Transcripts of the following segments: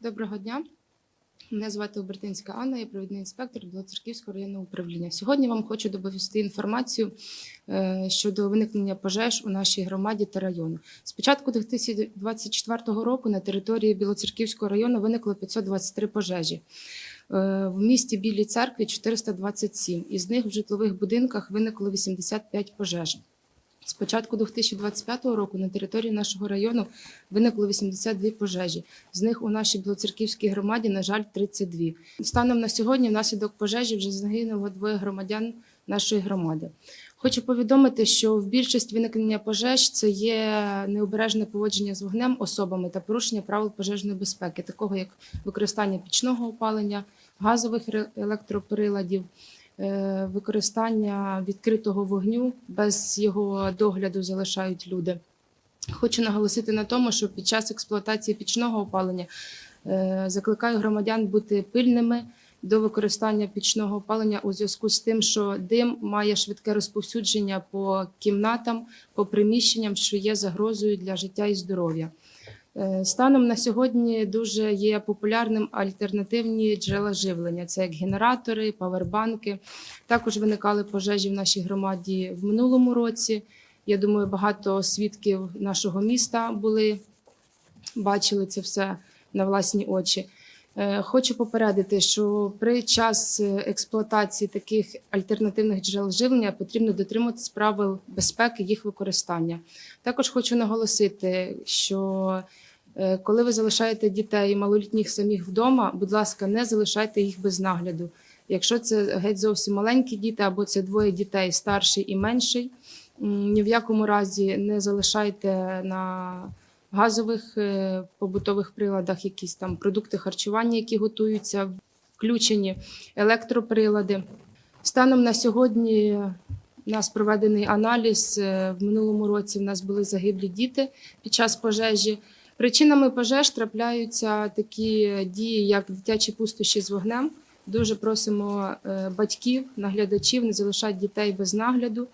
Доброго дня. Мене звати Обертинська Анна, я провідний інспектор Білоцерківського районного управління. Сьогодні вам хочу доповісти інформацію е, щодо виникнення пожеж у нашій громаді та району. З початку 2024 року на території Білоцерківського району виникло 523 пожежі. Е, В місті Білій церкві 427, із них в житлових будинках виникло 85 пожеж. З початку 2025 року на території нашого району виникло 82 пожежі. З них у нашій Білоцерківській громаді, на жаль, 32. Станом на сьогодні, внаслідок пожежі, вже загинуло двоє громадян нашої громади. Хочу повідомити, що в більшість виникнення пожеж це є необережне поводження з вогнем особами та порушення правил пожежної безпеки, такого як використання пічного опалення, газових електроприладів, використання відкритого вогню без його догляду залишають люди. Хочу наголосити на тому, що під час експлуатації пічного опалення е, закликаю громадян бути пильними до використання пічного опалення у зв'язку з тим, що дим має швидке розповсюдження по кімнатам, по приміщенням, що є загрозою для життя і здоров'я. Е, Станом на сьогодні дуже є популярним альтернативні джерела живлення. Це як генератори, павербанки. Також виникали пожежі в нашій громаді в минулому році. Я думаю, багато свідків нашого міста були, бачили це все на власні очі. Е, Хочу попередити, що при час е, експлуатації таких альтернативних джерел живлення потрібно дотримуватись правил безпеки їх використання. Також хочу наголосити, що е, коли ви залишаєте дітей малолітніх самих вдома, будь ласка, не залишайте їх без нагляду. Якщо це геть зовсім маленькі діти, або це двоє дітей, старший і менший, ні в якому разі не залишайте на газових е, побутових приладах якісь там продукти харчування, які готуються, включені електроприлади. Станом на сьогодні у нас проведений аналіз. Е, В минулому році в нас були загиблі діти під час пожежі. Причинами пожеж трапляються такі дії, як дитячі пустощі з вогнем. Дуже просимо е, батьків, наглядачів не залишати дітей без нагляду,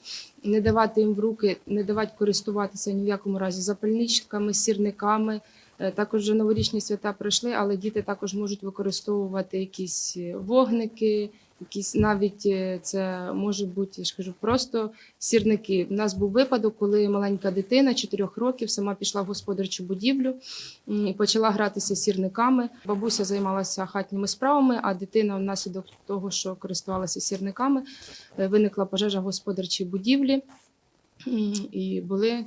не давати їм в руки, не давати користуватися ні в якому разі запальничками, сірниками. Е, Також новорічні свята пройшли, але діти також можуть використовувати якісь е, вогники, якісь навіть е, це може бути, я ж кажу, просто сірники. У нас був випадок, коли маленька дитина 4 років сама пішла в господарчу будівлю і почала гратися сірниками. Бабуся займалася хатніми справами, а дитина внаслідок того, що користувалася сірниками, е, виникла пожежа в господарчій будівлі. І були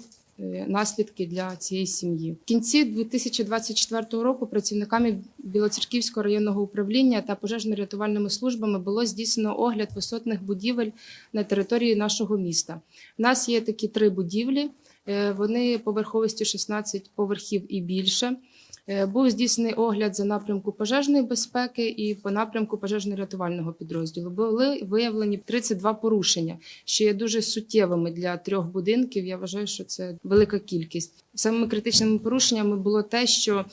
наслідки для цієї сім'ї. В кінці 2024 року працівниками Білоцерківського районного управління та пожежно-рятувальними службами було здійснено огляд висотних будівель на території нашого міста. У нас є такі три будівлі. е, Вони поверховістю 16 поверхів і більше. Е, Був здійснений огляд за напрямку пожежної безпеки і по напрямку пожежно-рятувального підрозділу. Були виявлені 32 порушення, що є дуже суттєвими для трьох будинків. Я вважаю, що це велика кількість. Самими критичними порушеннями було те, що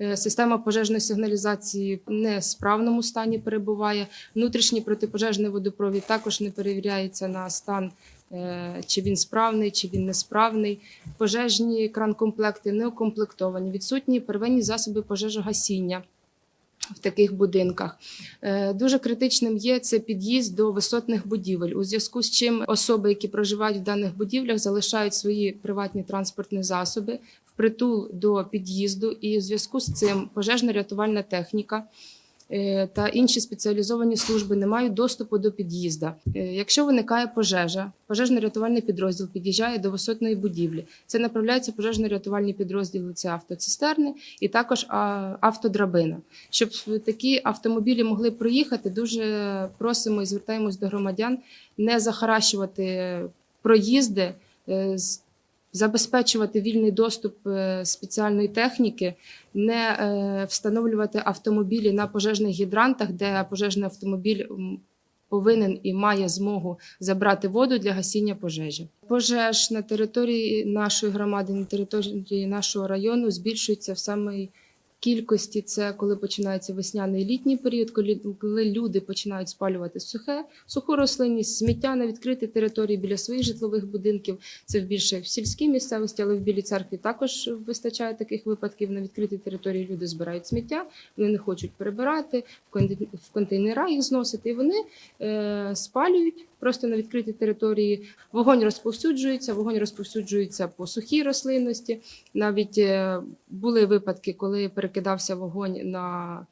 е, система пожежної сигналізації в несправному стані перебуває. Внутрішній протипожежний водопровід також не перевіряється на стан. Е, Чи він справний, чи він несправний, пожежні кран-комплекти не укомплектовані, відсутні первинні засоби пожежогасіння в таких будинках. Е, Дуже критичним є це під'їзд до висотних будівель, у зв'язку з чим особи, які проживають в даних будівлях, залишають свої приватні транспортні засоби впритул до під'їзду, і в зв'язку з цим пожежно-рятувальна техніка. Е, Та інші спеціалізовані служби не мають доступу до під'їзда. Е, Якщо виникає пожежа, пожежно-рятувальний підрозділ під'їжджає до висотної будівлі. Це направляються пожежно-рятувальні підрозділи, це автоцистерни і також автодрабина. Щоб такі автомобілі могли проїхати, дуже просимо і звертаємось до громадян не захаращувати проїзди, е, з- забезпечувати вільний доступ е, спеціальної техніки, не е, встановлювати автомобілі на пожежних гідрантах, де пожежний автомобіль повинен і має змогу забрати воду для гасіння пожежі. Пожеж на території нашої громади, на території нашого району збільшується в самий кількості це коли починається весняний літній період, коли, люди починають спалювати сухе, суху рослинність, сміття на відкритій території біля своїх житлових будинків. Це більше в сільській місцевості, але в Білій церкві також вистачає таких випадків. На відкритій території люди збирають сміття, вони не хочуть перебирати, в контейнера їх зносити, і вони е, спалюють просто на відкритій території. Вогонь розповсюджується, вогонь розповсюджується по сухій рослинності. Навіть е, були випадки, коли перекидався вогонь на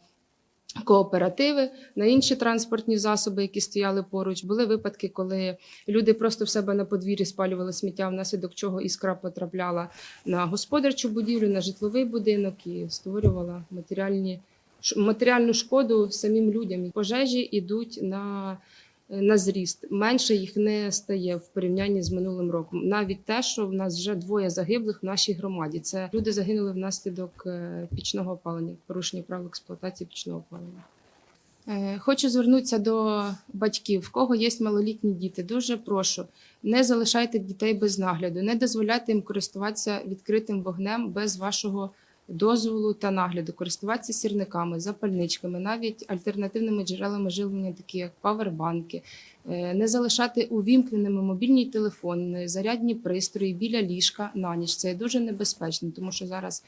кооперативи, на інші транспортні засоби, які стояли поруч. Були випадки, коли люди просто в себе на подвір'ї спалювали сміття, внаслідок чого іскра потрапляла на господарчу будівлю, на житловий будинок і створювала матеріальні матеріальну шкоду самим людям. Пожежі йдуть на на зріст. Менше їх не стає в порівнянні з минулим роком. Навіть те, що в нас вже двоє загиблих в нашій громаді. Це люди загинули внаслідок е, пічного опалення, порушення правил експлуатації пічного опалення. Е, Хочу звернутися до батьків, в кого є малолітні діти. Дуже прошу, не залишайте дітей без нагляду, не дозволяйте їм користуватися відкритим вогнем без вашого дозволу та нагляду, користуватися сірниками, запальничками, навіть альтернативними джерелами живлення, такі як павербанки, Е, не залишати увімкненими мобільні телефони, зарядні пристрої біля ліжка на ніч. Це дуже небезпечно, тому що зараз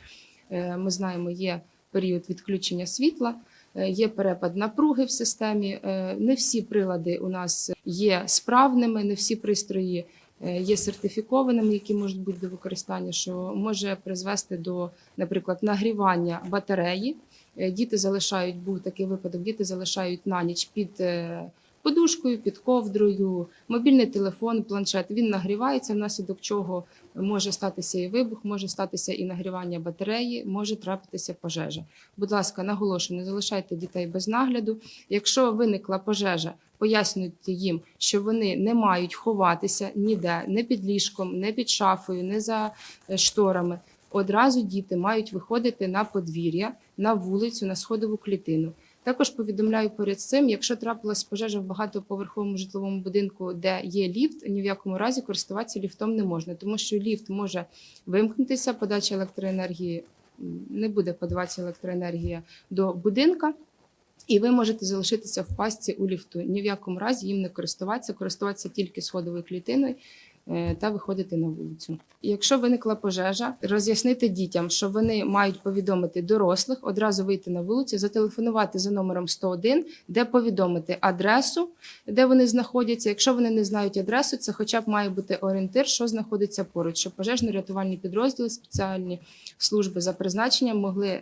е, ми знаємо, є період відключення світла. е, Є перепад напруги в системі. Не всі прилади у нас є справними, не всі пристрої є сертифікованими, які можуть бути до використання, що може призвести до, наприклад, нагрівання батареї. Е, Діти залишають, був такий випадок, діти залишають на ніч під е, подушкою, під ковдрою, мобільний телефон, планшет. Він нагрівається, внаслідок чого може статися і вибух, може статися і нагрівання батареї, може трапитися пожежа. Будь ласка, наголошую, не залишайте дітей без нагляду. Якщо виникла пожежа, пояснюйте їм, що вони не мають ховатися ніде, не під ліжком, не під шафою, не за е, шторами. Одразу діти мають виходити на подвір'я, на вулицю, на сходову клітину. Також повідомляю поряд з цим, якщо трапилась пожежа в багатоповерховому житловому будинку, де є ліфт, ні в якому разі користуватися ліфтом не можна, тому що ліфт може вимкнутися, подача електроенергії не буде подаватися електроенергія до будинка. І ви можете залишитися в пастці у ліфту. Ні в якому разі їм не користуватися, користуватися тільки сходовою клітиною е, та виходити на вулицю. Якщо виникла пожежа, роз'яснити дітям, що вони мають повідомити дорослих, одразу вийти на вулицю, зателефонувати за номером 101, де повідомити адресу, де вони знаходяться. Якщо вони не знають адресу, це хоча б має бути орієнтир, що знаходиться поруч, щоб пожежно-рятувальні підрозділи, спеціальні служби за призначенням могли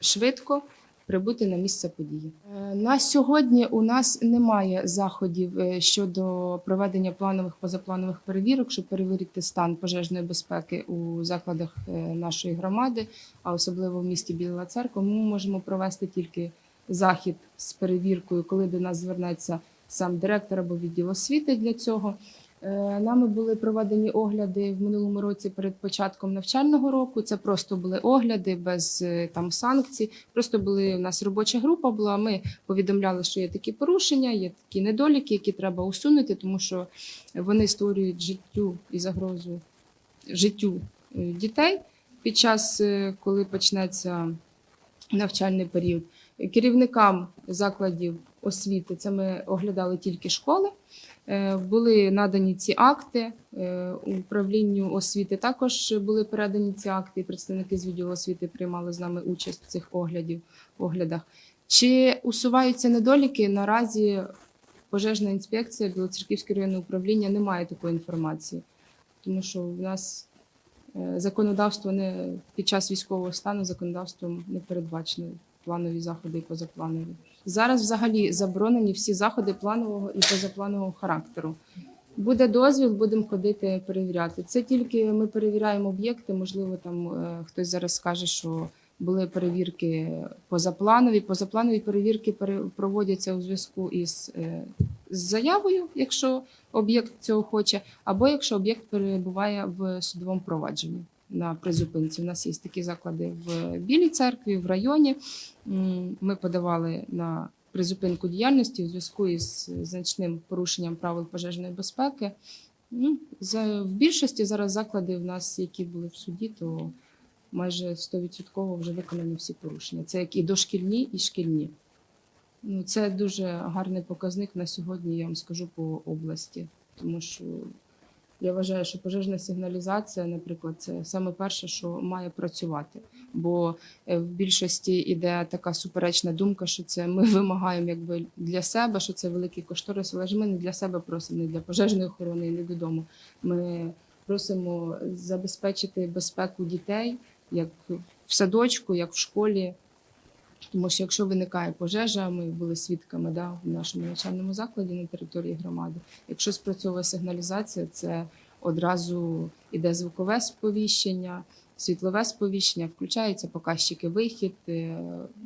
швидко прибути на місце події. Е, На сьогодні у нас немає заходів е, щодо проведення планових позапланових перевірок, щоб перевірити стан пожежної безпеки у закладах е, нашої громади, а особливо в місті Біла Церква. Ми можемо провести тільки захід з перевіркою, коли до нас звернеться сам директор або відділ освіти для цього. Е, Нами були проведені огляди в минулому році перед початком навчального року. Це просто були огляди без е, там санкцій. Просто були у нас робоча група була. Ми повідомляли, що є такі порушення, є такі недоліки, які треба усунути, тому що вони створюють життю і загрозу життю е, дітей під час, коли почнеться навчальний період. Керівникам закладів освіти це ми оглядали тільки школи. Е, Були надані ці акти е, управлінню освіти. Також були передані ці акти. Представники з відділу освіти приймали з нами участь в цих оглядів, оглядах. Чи усуваються недоліки? Наразі пожежна інспекція Білоцерківське районне управління не має такої інформації, тому що в нас е, законодавство не під час військового стану законодавством не передбачено планові заходи і позапланові. Зараз взагалі заборонені всі заходи планового і позапланового характеру. Буде дозвіл, будемо ходити перевіряти. Це тільки ми перевіряємо об'єкти. Можливо, там е, хтось зараз скаже, що були перевірки позапланові. Позапланові перевірки пере- проводяться у зв'язку із е, з заявою, якщо об'єкт цього хоче, або якщо об'єкт перебуває в судовому провадженні на призупинці. У нас є такі заклади в Білій церкві, в районі. Ми подавали на призупинку діяльності у зв'язку із значним порушенням правил пожежної безпеки. Ну, в більшості зараз заклади в нас, які були в суді, то майже 100% вже виконані всі порушення. Це як і дошкільні, і шкільні. Ну, це дуже гарний показник на сьогодні, я вам скажу по області, тому що я вважаю, що пожежна сигналізація, наприклад, це саме перше, що має працювати. Бо е, в більшості іде така суперечна думка, що це ми вимагаємо якби для себе, що це великий кошторис, але ж ми не для себе просимо, не для пожежної охорони, не додому. Ми просимо забезпечити безпеку дітей як в садочку, як в школі. Тому що якщо виникає пожежа, ми були свідками да, в нашому навчальному закладі на території громади. Якщо спрацьовує сигналізація, це одразу іде звукове сповіщення, світлове сповіщення, включаються показчики вихід, е,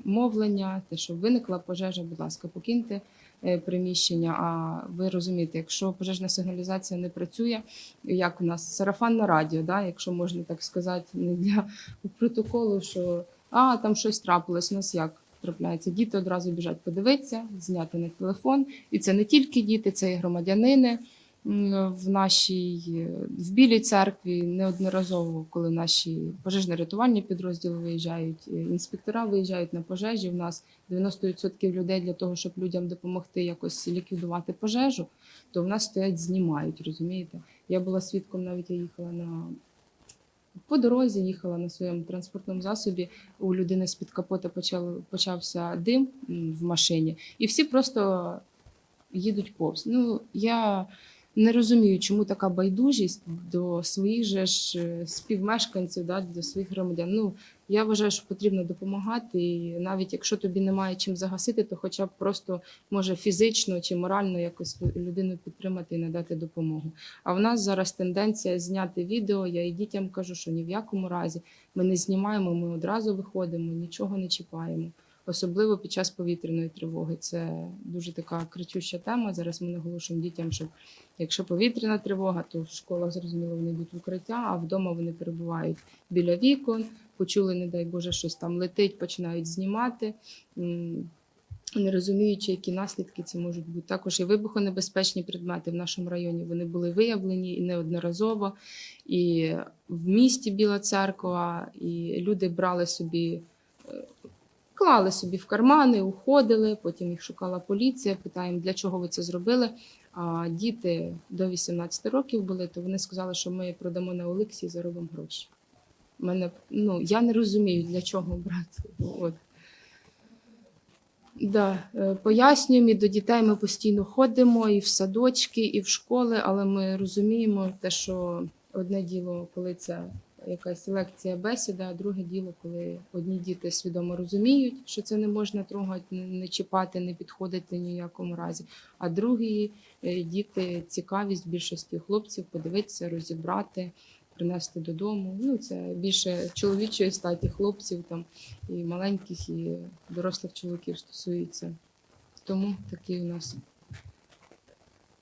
мовлення, те, що виникла пожежа, будь ласка, покиньте е, приміщення. А ви розумієте, якщо пожежна сигналізація не працює, як у нас сарафанне радіо, да, якщо можна так сказати, не для протоколу, що а там щось трапилось, у нас як трапляється. Діти одразу біжать подивитися, зняти на телефон. І це не тільки діти, це і громадянини. В нашій е, в Білій церкві неодноразово, коли наші пожежно-рятувальні підрозділи виїжджають, е, інспектора виїжджають на пожежі. В нас 90% людей для того, щоб людям допомогти якось ліквідувати пожежу, то в нас стоять, знімають, розумієте? Я була свідком, навіть я їхала на по дорозі, їхала на своєму транспортному засобі. У людини з-під капота почав, почався дим в машині, і всі просто їдуть повз. Ну, я не розумію, чому така байдужість до своїх же ж е, співмешканців, да, до своїх громадян. Ну, я вважаю, що потрібно допомагати. І навіть якщо тобі немає чим загасити, то хоча б просто може фізично чи морально якось людину підтримати і надати допомогу. А в нас зараз тенденція зняти відео. Я і дітям кажу, що ні в якому разі ми не знімаємо, ми одразу виходимо, нічого не чіпаємо. Особливо під час повітряної тривоги. Це дуже така кричуща тема. Зараз ми наголошуємо дітям, що якщо повітряна тривога, то в школах зрозуміло вони йдуть в укриття, а вдома вони перебувають біля вікон. Почули, не дай Боже, щось там летить, починають знімати. Не розуміючи, які наслідки це можуть бути. Також і вибухонебезпечні предмети в нашому районі вони були виявлені і неодноразово. І в місті Біла Церква, і люди брали собі, клали собі в кармани, уходили, потім їх шукала поліція, питаємо, для чого ви це зробили. А діти до 18 років були, то вони сказали, що ми продамо на Олексі і заробимо гроші. Мене, ну, я не розумію, для чого брати. От. Да, е, пояснюємо, і до дітей ми постійно ходимо і в садочки, і в школи, але ми розуміємо те, що одне діло, коли це якась лекція бесіда, а друге діло, коли одні діти свідомо розуміють, що це не можна трогати, не- чіпати, не підходити ні в якому разі. А другі е, діти цікавість більшості хлопців подивитися, розібрати, принести додому. Ну, це більше чоловічої статі хлопців там і маленьких, і дорослих чоловіків стосується. Тому такий у нас